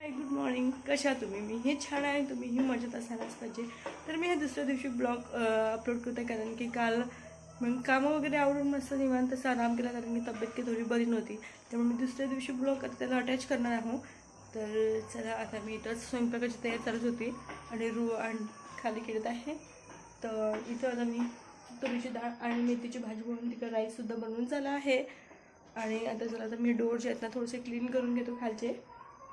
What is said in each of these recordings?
Hi good morning कशा तुम्ही? मी हे छान आहे. तुम्हीही मजेत असायलाच पाहिजे. तर मी हे दुसऱ्या दिवशी ब्लॉग अपलोड करते कारण की काल मग कामं वगैरे आवडून मस्त निवांत तसं आराम केला कारण की तब्येत काही थोडी बरी नव्हती. त्यामुळे मी दुसऱ्या दिवशी ब्लॉग त्याला अटॅच करणार आहो. तर चला आता मी इथंच स्वयंपाकाची तयारी करत होती आणि रू आणि खाली केलेत आहे. तर इथं आता मी तुरीची डाळ आणि मेथीची भाजी बनवून तिकडं राईससुद्धा बनवून झाला आहे. आणि आता चला आता मी डोर जे आहेत ना थोडेसे क्लीन करून घेतो खालचे.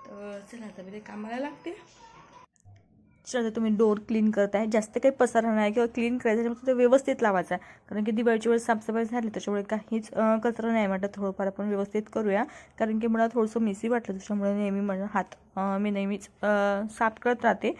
तर चला आता मी ते कामाला लागते. तर तुम्ही डोर क्लीन करताय. जास्त काही पसारा नाही किंवा क्लीन करायचं ते व्यवस्थित लावायचा. कारण की दिवाळीची वेळेस साफसफाई झाली त्याच्यामुळे काहीच कचरा नाही वाटत. थोडंफार आपण व्यवस्थित करूया. कारण की मला थोडंसं मेसी वाटलं त्याच्यामुळे नेहमी म्हणजे हात मी नेहमीच साफ करत राहते.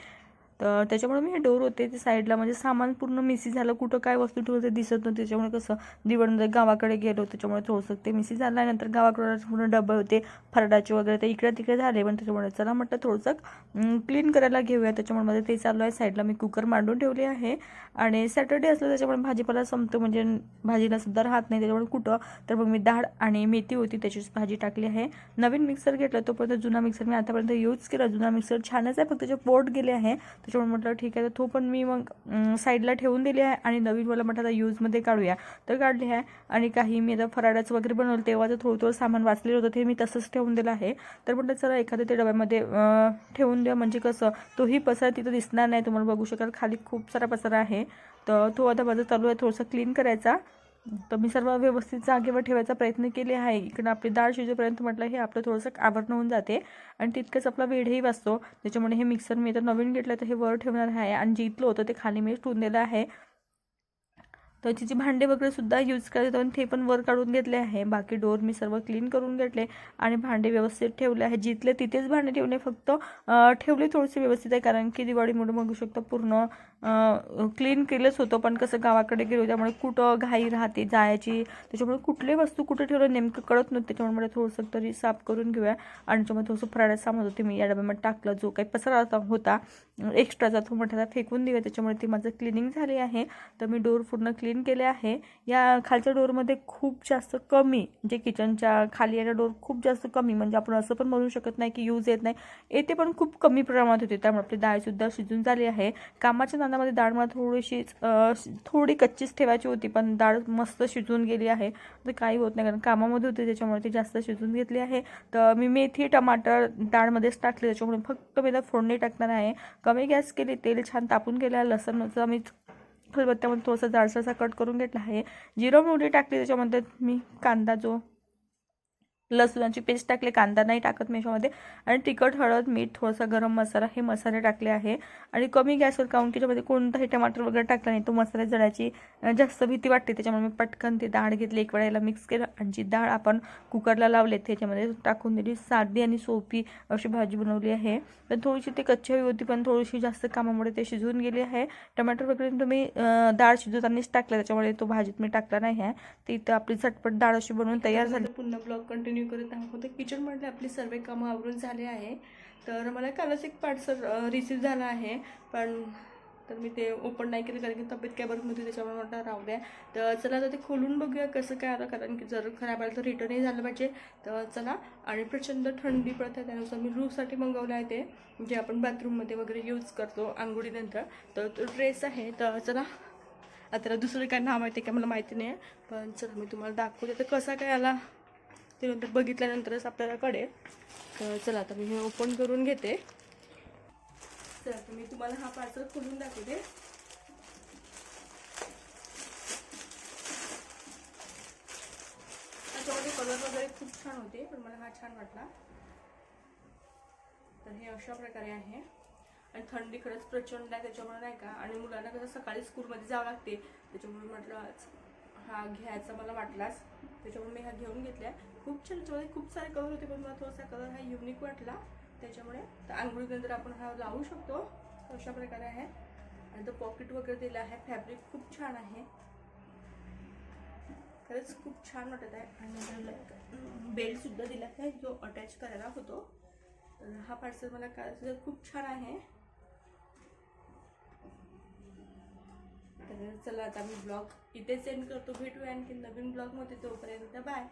तर त्याच्यामुळे मी हे डोर होते ते साईडला म्हणजे सामान पूर्ण मिसी झालं. कुठं काय वस्तू ठेवलं ते दिसत नव्हतं. त्याच्यामुळे कसं दिवाळीनंतर गावाकडे गेलो. त्याच्यामुळे थोडंसं ते मिसी झालं. आहे नंतर गावाकडे पूर्ण डबे होते. फरडाचे वगैरे ते इकडे तिकडे झाले. पण त्याच्यामुळे चला म्हटलं थोडंसं क्लीन करायला घेऊया. त्याच्यामुळे माझं ते चालू आहे. साईडला मी कुकर मांडून ठेवले आहे. आणि सॅटर्डे असलं त्याच्यामुळे भाजीपाला संपतो. म्हणजे भाजीला सुद्धा राहत नाही. त्याच्यामुळे कुठं? तर मग मी डाळ आणि मेथी होती. त्याचीच भाजी टाकली आहे. नवीन मिक्सर घेतला. तोपर्यंत जुना मिक्सर मी आतापर्यंत यूज केला. जुना मिक्सर छानच आहे. फक्त त्याचे पोट गेले आहे त्याच्यामुळे म्हटलं ठीक आहे तर तो पण मी मग साईडला ठेवून दिली आहे आणि नवीन मला म्हटलं आता यूजमध्ये काढूया. तर काढली आहे आणि काही मी आता फराळाचं वगैरे बनवलं तेव्हा जर थोडं थोडं सामान वाचलेलं होतं ते मी तसंच ठेवून दिलं आहे. तर म्हटलं चला एखाद्या ते डब्यामध्ये ठेवून द्या. म्हणजे कसं तोही पसारा तिथं दिसणार नाही तुम्हाला बघू शकाल खाली खूप सारा पसारा आहे. तर तो आता माझा चालू आहे थोडंसं क्लीन करायचा. तर मी सर्व व्यवस्थित जागेवर ठेवायचा प्रयत्न केले आहे. इकडं आपली डाळ शिजेपर्यंत म्हटलं हे आपलं थोडंसं आवरण होऊन जाते. आणि तितकंच आपला वेळही वाचतो त्याच्यामुळे हे मिक्सर मी तर नवीन घेतलं तर हे वर ठेवणार आहे. आणि जिथलं होतं ते खाली मी ठेवून आहे. तर तिची भांडे वगैरे सुद्धा यूज करत आणि ते पण वर काढून घेतले आहे. बाकी डोर मी सर्व क्लीन करून घेतले आणि भांडे व्यवस्थित ठेवले आहे. जिथले तिथेच भांडे ठेवणे फक्त ठेवले थोडेसे व्यवस्थित आहे. कारण की दिवाळीमुळे बघू शकतो पूर्ण क्लीन केलंच होतं पण कसं गावाकडे गेलो त्यामुळे कुठं घाई राहते जायची त्याच्यामुळे कुठली वस्तू कुठं ठेवलं नेमकं कळत नव्हतं त्याच्यामुळे मला थोडंसं तरी साफ करून घेऊया. आणि त्याच्यामुळे थोडंसं फराळाचं सामान होते मी या डब्यामध्ये टाकलं जो काही पसरा होता- एक्स्ट्राचा तो म्हटला फेकून देऊया त्याच्यामुळे ती माझं क्लिनिंग झाली आहे. तर मी डोर पूर्ण क्लीन केले आहे. या खालच्या डोरमध्ये खूप जास्त कमी म्हणजे जे किचनच्या खाली येणारा डोर खूप जास्त कमी म्हणजे आपण असं पण म्हणू शकत नाही की यूज येत नाही. येते पण खूप कमी प्रमाणात होते त्यामुळे आपली डाळसुद्धा शिजून झाली आहे. कामाच्या कांद्यामध्ये डाळ मला थोडीशीच थोडी कच्चीच ठेवायची होती पण डाळ मस्त शिजून गेली आहे. तर काही होत नाही कारण कामामध्ये होती त्याच्यामुळे ती जास्त शिजून घेतली आहे. तर मी मेथी टमाटर डाळमध्येच टाकले त्याच्यामुळे फक्त मी तर फोडणी टाकणार आहे. कमी गॅस केली तेल छान तापून गेलं लसणचं मी खलबत्त्यामध्ये थोडंसं जाडसरसा कट करून घेतला आहे. जिरं मोठी टाकली त्याच्यामध्ये मी कांदा जो लसणाची पेस्ट टाकले कांदा नाही टाकत मी याच्यामध्ये आणि तिखट हळद मीठ थोडासा गरम मसाला हे मसाले टाकले आहे. आणि कमी गॅसवर काउन त्याच्यामध्ये कोणताही टमाटर वगैरे टाकला नाही तो मसाला जळायची जास्त भीती वाटते. त्याच्यामुळे मी पटकन ती डाळ घेतली. एक वेळेला मिक्स केलं आणि जी डाळ आपण कुकरला लावले त्याच्यामध्ये टाकून दिली. साधी आणि सोपी अशी भाजी बनवली आहे. तर थोडीशी ते कच्ची हवी होती पण थोडीशी जास्त कामामुळे ते शिजवून गेली आहे. टमाटर वगैरे तुम्ही डाळ शिजवतानाच टाकलं. त्याच्यामुळे तो भाजीत मी टाकला नाही आहे. तर इथं आपली झटपट डाळ अशी बनवून तयार झाली. पुन्हा ब्लॉग कंटिन्यू करत आहोत. किचनमधले आपली सर्व कामं आवरून झाले आहे. तर मला कालच एक पार्सल रिसीव झाला आहे. पण तर मी ते ओपन नाही केलं कारण की तब्येत काय बरं होती त्याच्यामुळे म्हटलं राहू द्या. तर चला आता ते खोलून बघूया कसं काय आलं कारण की जर खराब आलं तर रिटर्नही झालं पाहिजे. तर चला आणि प्रचंड थंडी पडत आहे त्यानुसार मी रूफसाठी मागवलं आहे ते जे आपण बाथरूममध्ये वगैरे यूज करतो आंघोळीनंतर. तर तो ड्रेस आहे तर चला. आता दुसरं काय नाव आहे ते काय मला माहिती नाही आहे. पण चला मी तुम्हाला दाखवते. तर कसा काय आला? ते नंतर बघितल्यानंतरच आपल्याला कळेल. तर चला आता मी हे ओपन करून घेते. तर आता मी तुम्हाला हा पार्सल खोलून दाखवते. त्याच्यामध्ये कलर वगैरे खूप छान होते पण मला हा छान वाटला. तर हे अशा प्रकारे आहे. आणि थंडी खरंच प्रचंड आहे त्याच्यामुळे नाही का? आणि मुलांना कसं सकाळी स्कूलमध्ये जावं लागते. त्याच्यामुळे म्हटलं हा घ्यायचा मला वाटलाच. त्याच्यामुळे मी हा घेऊन घेतला खूप छान त्याच्यामध्ये खूप सारे कलर होते पण मला थोडासा कलर हा युनिक वाटला. त्याच्यामुळे तर आंघोळीनंतर आपण हा लावू शकतो. अशा प्रकारे आहे. आणि तो पॉकेट वगैरे दिला आहे. फॅब्रिक खूप छान आहे. खरंच खूप छान वाटत आहे. आणि बेल्टसुद्धा दिला आहे. जो अटॅच करायला होतो. तर हा पार्सल मला काय खूप छान आहे. तर चला आता मी ब्लॉग इथे सेंड करतो. भेटूया आणखी नवीन ब्लॉगमध्ये. तोपर्यंत बाय.